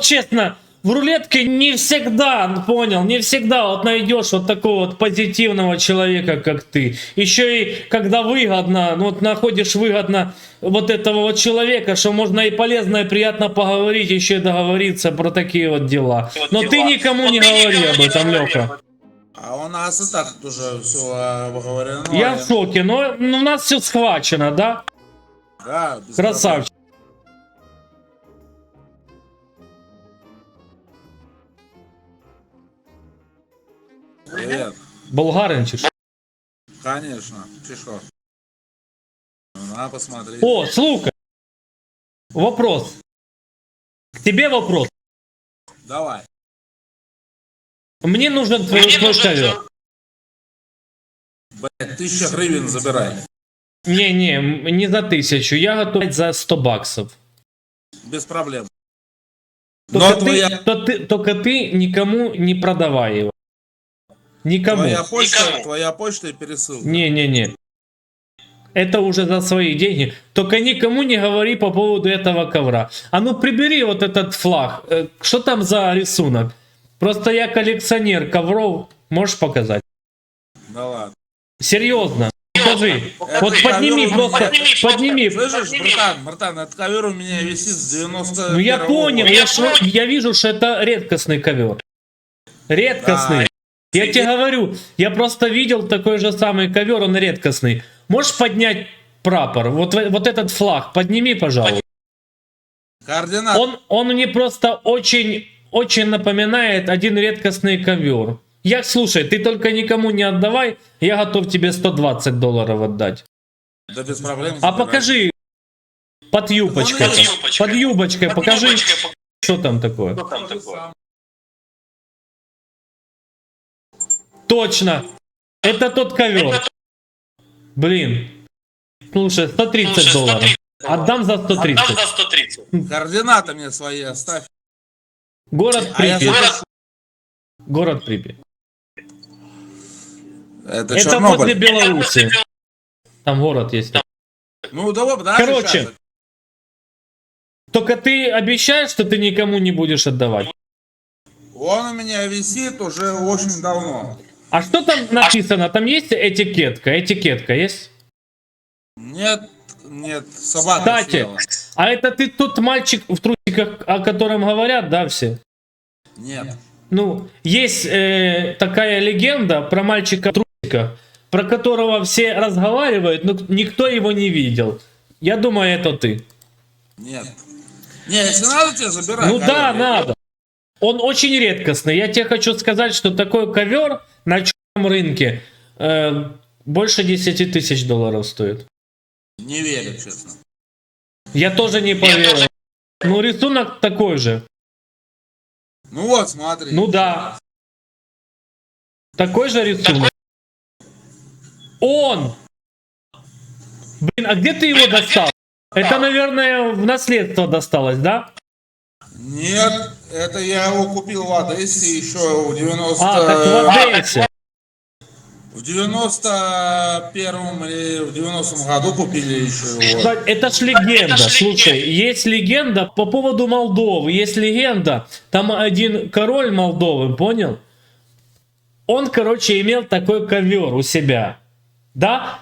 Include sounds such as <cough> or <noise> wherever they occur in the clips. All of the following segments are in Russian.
честно, в рулетке не всегда, понял, не всегда вот найдешь вот такого вот позитивного человека, как ты. Еще и когда выгодно, ну вот находишь выгодно вот этого вот человека, что можно и полезно, и приятно поговорить, еще и договориться про такие вот дела. Но ты никому не говори об этом, Леха. А у нас и так уже все обговорено. Я в шоке, но ну, у нас все схвачено, да? Да, без Красавчик. Болгарин чи що? Конечно. Ты что? На, посмотри. О, слухай. Вопрос. К тебе вопрос. Давай. Мне нужен твой, твой ковер. Блять, тысяча гривен забирай. Не-не, м- не за тысячу. Я готов за 100 баксов. Без проблем. Только, Но ты, твоя, то ты- только ты никому не продавай его. Никому. твоя почта, твоя почта и пересылка. Не-не-не. Это уже за свои деньги. Только никому не говори по поводу этого ковра. А ну прибери вот этот флаг. Э, Что там за рисунок? Просто я коллекционер ковров. Можешь показать? Да ладно. Серьезно. Покажи. Это Вот подними ковер просто. меня- Подними. Слышишь, братан, братан, этот ковер у меня висит с 90 Ну я понял, я, ж- я вижу, что это редкостный ковер. Редкостный. Я тебе говорю, я просто видел такой же самый ковер, он редкостный. Можешь поднять прапор? Вот, вот этот флаг, подними, пожалуйста. Координат. Он, он мне просто очень, очень напоминает один редкостный ковер. Я, слушай, ты только никому не отдавай, я готов тебе 120 долларов отдать. Да без проблем. А забирай. покажи под юбочкой. Под юбочкой. Под юбочкой покажи, что там такое. там такое? Точно. Это тот ковер. Блин. Слушай, 130 долларов. Отдам за Отдам 130. за 130. Координаты мне свои оставь. Город А Припять. запишу. Город Припять. Это, Это Чернобыль. возле Беларуси. Там город есть. Ну, давай, да, Короче. сейчас. Только ты обещаешь, что ты никому не будешь отдавать? Он у меня висит уже очень давно. А что там написано? Там есть этикетка? Этикетка есть? Нет, нет, собака Кстати, съела. а это ты тот мальчик в трусиках, о котором говорят, да, все? Нет. Ну, есть э, такая легенда про мальчика в трусиках, про которого все разговаривают, но никто его не видел. Я думаю, это ты. Нет. Не, если надо тебе, забирай. Ну ковер. да, надо. Он очень редкостный. Я тебе хочу сказать, что такой ковер на черном рынке э, больше 10 тысяч долларов стоит. Не верю, честно. Я тоже не поверил. Ну, рисунок такой же. Ну вот, смотри. Ну да. Такой же рисунок. Он! Блин, а где ты его достал? Это, наверное, в наследство досталось, да? Нет, это я его купил в Одессе еще в 90... А, так в Одессе. В 91 или в 90 году купили еще его. Кстати, Это ж легенда. Слушай, есть легенда по поводу Молдовы. Есть легенда. Там один король Молдовы, понял? Он, короче, имел такой ковер у себя. Да?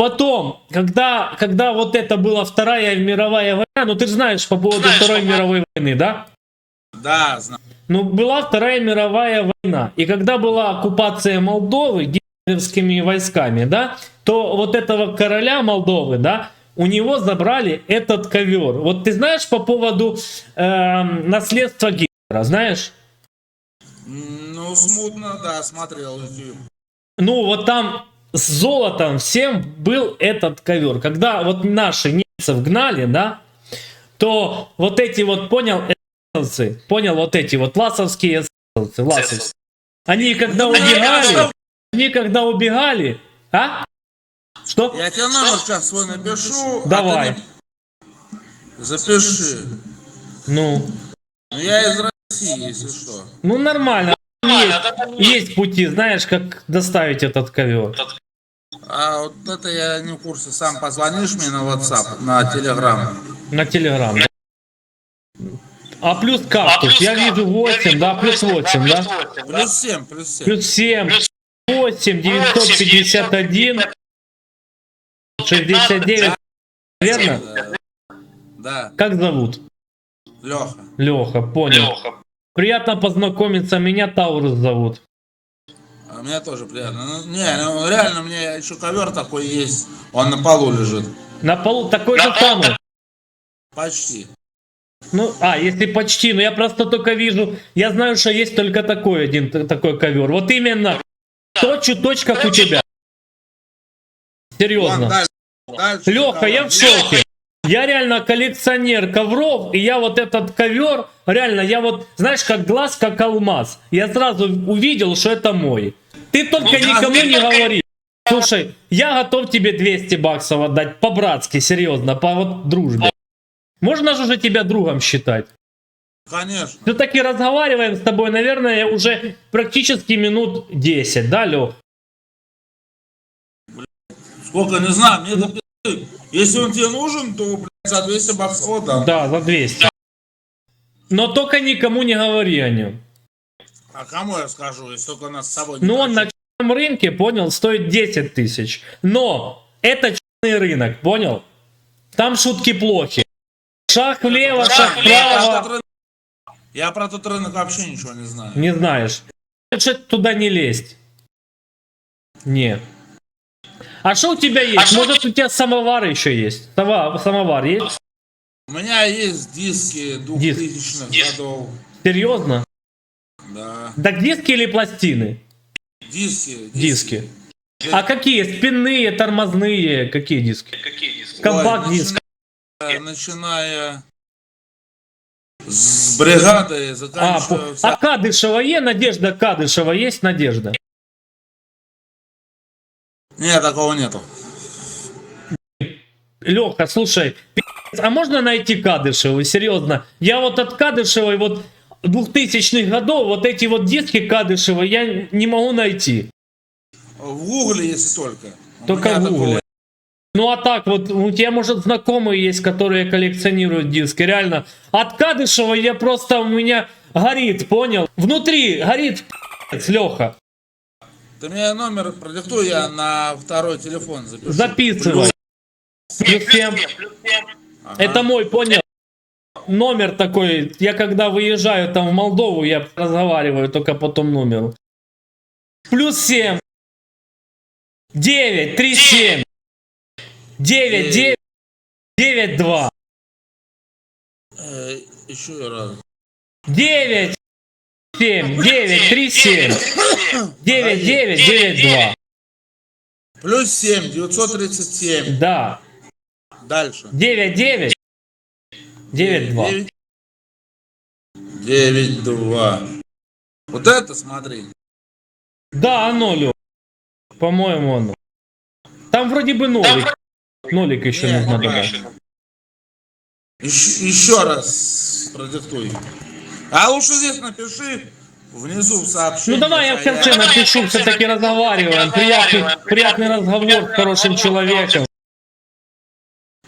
Потом, когда, когда вот это была Вторая мировая война, ну ты знаешь по поводу Знаешь, Второй по мировой войны, да? Да, знаю. Ну, была Вторая мировая война. И когда была оккупация Молдовы гитлеровскими войсками, да, то вот этого короля Молдовы, да, у него забрали этот ковер. Вот ты знаешь по поводу эм, наследства Гитлера, знаешь? Ну, смутно, да, смотрел. Ну, вот там с золотом всем был этот ковер. Когда вот наши немцев гнали, да, то вот эти вот, понял, эсэсовцы, понял, вот эти вот ласовские эсэсовцы, ласовцы, они когда убегали, они когда убегали, а? Что? Я тебе номер сейчас свой напишу. а Давай. ты мне Запиши. Ну, Ну, я из России, если что. ну нормально. Есть, да, там есть пути, знаешь, как доставить этот ковер. А вот это я не в курсе. Сам позвонишь мне на WhatsApp, на Telegram. На телеграм. А плюс кактус, я вижу 8, да, плюс 8, да? Плюс 7, плюс 7. Плюс 7, 8, 951, 69. Верно? Да. Да, Как зовут? Леха. Леха, понял. Приятно познакомиться, меня Таурус зовут. А мне тоже приятно. Ну, не, ну реально, мне еще ковер такой есть. Он на полу лежит. На полу такой же самый. Почти. Ну, а, если почти, но я просто только вижу, я знаю, что есть только такой один т- такой ковер. Вот именно точь как у тебя. Серьезно. Леха, я в шоке. Я реально коллекционер ковров, и я вот этот ковер, реально, я вот, знаешь, как глаз, как алмаз. Я сразу увидел, что это мой. Ты только Ну, никому не говори. Слушай, я готов тебе 200 баксов отдать, по-братски, серьезно, по вот дружбе. Можно же уже тебя другом считать? Конечно. Все-таки разговариваем с тобой, наверное, уже практически минут 10, да, Лех? Сколько, не знаю, мне напиши. Если он тебе нужен, то, блядь, за 200 баксов отдам. Да, за 200. Но только никому не говори о нем. А кому я скажу, если только нас с собой не Ну, он на черном рынке, понял, стоит 10 тысяч. Но это черный рынок, понял? Там шутки плохи. Шаг влево, Братан, шаг я про вправо. Я про тот рынок вообще ничего не знаю. Не знаешь. Лучше туда не лезть. Не. А что у тебя есть? Может, у тебя самовар еще есть? Самовар есть? У меня есть диски 2000-х годов. Серьезно? Да. Так диски или пластины? Диски. Диски. А какие? Спинные, тормозные? Какие диски? Компакт Ой, диск. начиная- Начиная с бригады, А, заканчивая... вся- а Кадышева есть? Надежда Кадышева есть? Надежда? Нет, такого нету. Леха, слушай, а можно найти Кадышеву? Серьезно. Я вот от Кадышевой вот 2000-х годов вот эти вот диски Кадышева я не могу найти. В гугле, если только. Только в такого гугле. Ну а так вот, у тебя может знакомые есть, которые коллекционируют диски, реально. От Кадышева я просто, у меня горит, понял? Внутри горит, Леха. Ты мне номер продиктуй, я на второй телефон запишу. Записывай. Плюс семь. Ага. Это мой, понял? Номер такой, я когда выезжаю там в Молдову, я разговариваю только по тому номеру. Плюс 7. 9, 3, 7. 9, 9, 9, 2. Э, еще раз. 9, 7, 9, 3, 7. 9, 9, 9, 2. Плюс 7, 937. Да. Дальше. 9, 9, 9, 2. 9, 2. Вот это смотри. Да, оно, Лё. По-моему, оно. Там вроде бы нолик. Нолик еще Не, нужно ну, добавить. Еще, еще раз продиктуй. А лучше здесь напиши внизу в сообщении. Ну давай я в конце напишу, все-таки разговариваем. Приятный, приятный разговор с хорошим человеком.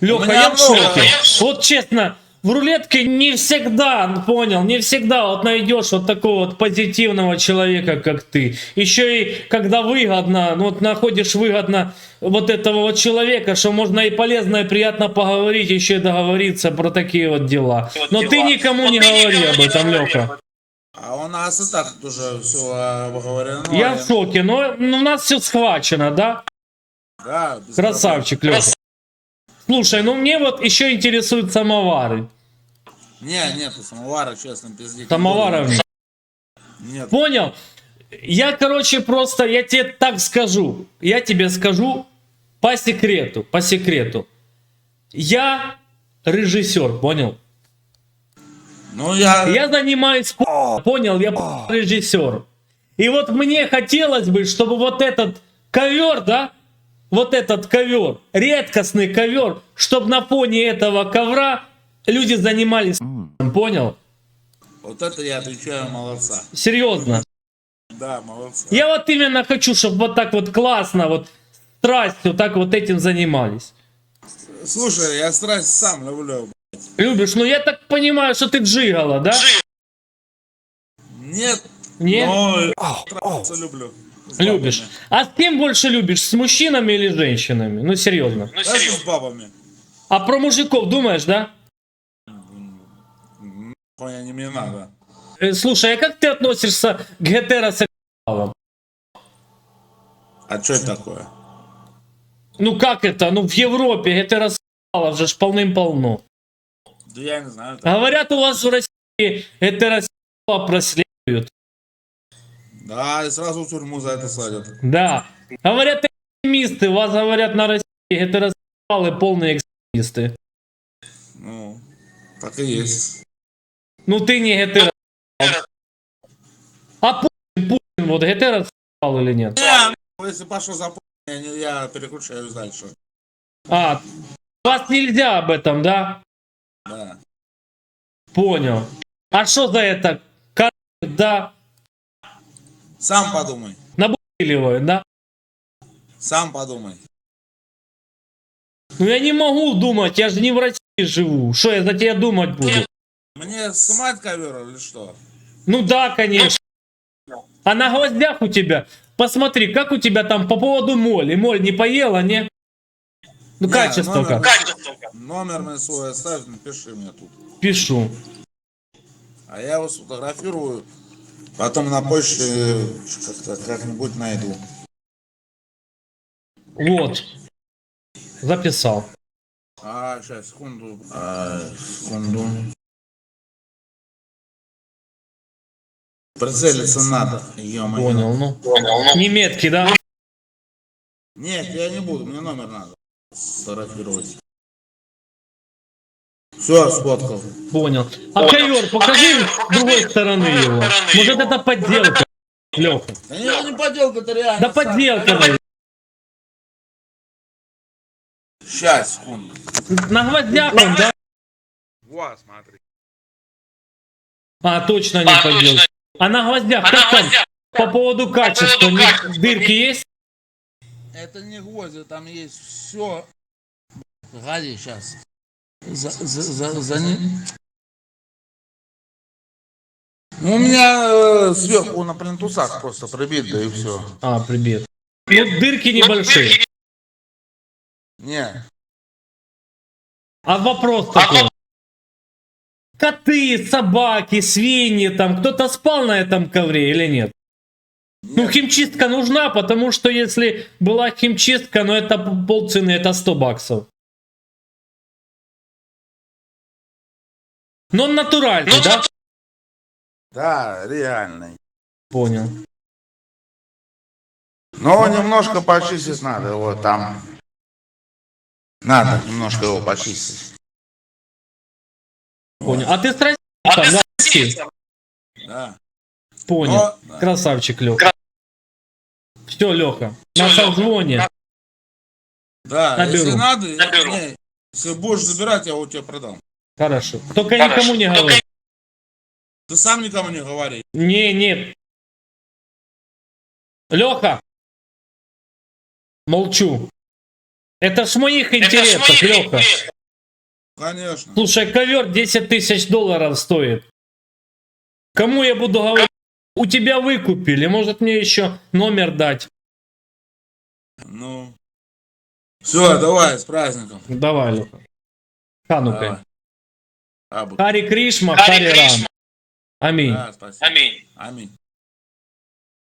Леха, я в шоке. Вот честно, в рулетке не всегда, понял, не всегда вот найдешь вот такого вот позитивного человека, как ты. Еще и когда выгодно, ну вот находишь выгодно вот этого вот человека, что можно и полезно, и приятно поговорить, еще и договориться про такие вот дела. Но ты никому не говори об этом, Леха. А у нас и так уже все обговорено. Я в шоке, но ну, у нас все схвачено, да? Да, без Красавчик, Леха. Слушай, ну мне вот еще интересуют самовары. Не, нету самовара, честно, пиздец. Самоваров нет. Нет. Понял? Я, короче, просто, я тебе так скажу. Я тебе скажу по секрету, по секрету. Я режиссер, понял? Ну я... Я занимаюсь, п- понял, я п- режиссер. И вот мне хотелось бы, чтобы вот этот ковер, да, вот этот ковер, редкостный ковер, чтобы на фоне этого ковра люди занимались, понял? Вот это я отвечаю молодца. Серьезно. Да, молодца. Я вот именно хочу, чтобы вот так вот классно, вот страстью так вот этим занимались. Слушай, я страсть сам люблю. Любишь, ну я так понимаю, что ты джигала, да? Нет, Не? но трахаться люблю. С Любишь. бабами. А с кем больше любишь, с мужчинами или женщинами? Ну серьезно. Даже с бабами. А про мужиков думаешь, да? Хуя не мне надо. Э, Слушай, а как ты относишься к гетеросексуалам? А что это такое? Ну как это? Ну в Европе гетеросексуалов же ж полным-полно. Да я не знаю. так. Говорят, у вас в России гетеросексуала проследуют. Да, и сразу в тюрьму за это садят. Да. Говорят, экстремисты. Вас говорят на России гетеросексуалы полные экстремисты. Ну, так и есть. Ну ты не гетеросексуал. А Путин, Путин вот гетеросексуал или нет? Не, если пошел за п***, я, не- я переключаюсь дальше. А, вас нельзя об этом, да? Да. Понял. А что за это? Кор- Да, Сам подумай. набутыливают, да? Сам подумай. Ну я не могу думать, я же не в России живу. Что я за тебя думать буду? Мне снимать ковер или что? Ну да, конечно. А на гвоздях у тебя, посмотри, как у тебя там по поводу моли. Моль не поела, не? Ну Не, качество номер, как? Номер мне свой оставь, напиши мне тут. Пишу. А я его сфотографирую, потом на почте как-то как-нибудь найду. Вот. Записал. А, сейчас, секунду. А, секунду. Прицелиться надо, ё Понял, ну. Немецкий, да? Нет, я не буду, мне номер надо сфотографировать. Все, сфоткал. Понял. А ковер, покажи с другой стороны его. Может это подделка, <laughs> Леха. Да не, не подделка, это реально. Да подделка, наверное. Сейчас, секунду. На гвоздях он, да? Вот, смотри. А, точно не подделка. А на гвоздях, как там? По поводу качества, дырки есть? Это не гвозди, там есть все. Погоди, сейчас. За, за, за, за не- Ну, у меня э, сверху на плинтусах просто прибит, да и все. А, привет. Ну, дырки небольшие. Не, А вопрос такой. Коты, собаки, свиньи, там, кто-то спал на этом ковре или нет? Ну, химчистка нужна, потому что если была химчистка, ну, это полцены, это 100 баксов. Но он натуральный, да? да, реальный. Понял. Но немножко почистить надо, вот там. Надо немножко его почистить. Понял. А ты с России там, да? России? Да. Понял. Но- Красавчик, Леха. Все, Леха. На созвоне. Да, Наберу. если надо, я- не, если будешь забирать, я его тебе продам. Хорошо. Только никому не говори. Ты сам никому не говори. Не, не. Леха. Молчу. Это ж моих интересах, Леха. Конечно. Слушай, ковер 10 тысяч долларов стоит. Кому я буду говорить? У тебя выкупили. Может мне еще номер дать? Ну. Все, давай, с праздником. Давай, Леха. Ханукой. Давай. Абу. Хари Кришма, Хари Рам. Аминь. Да. Аминь. Аминь.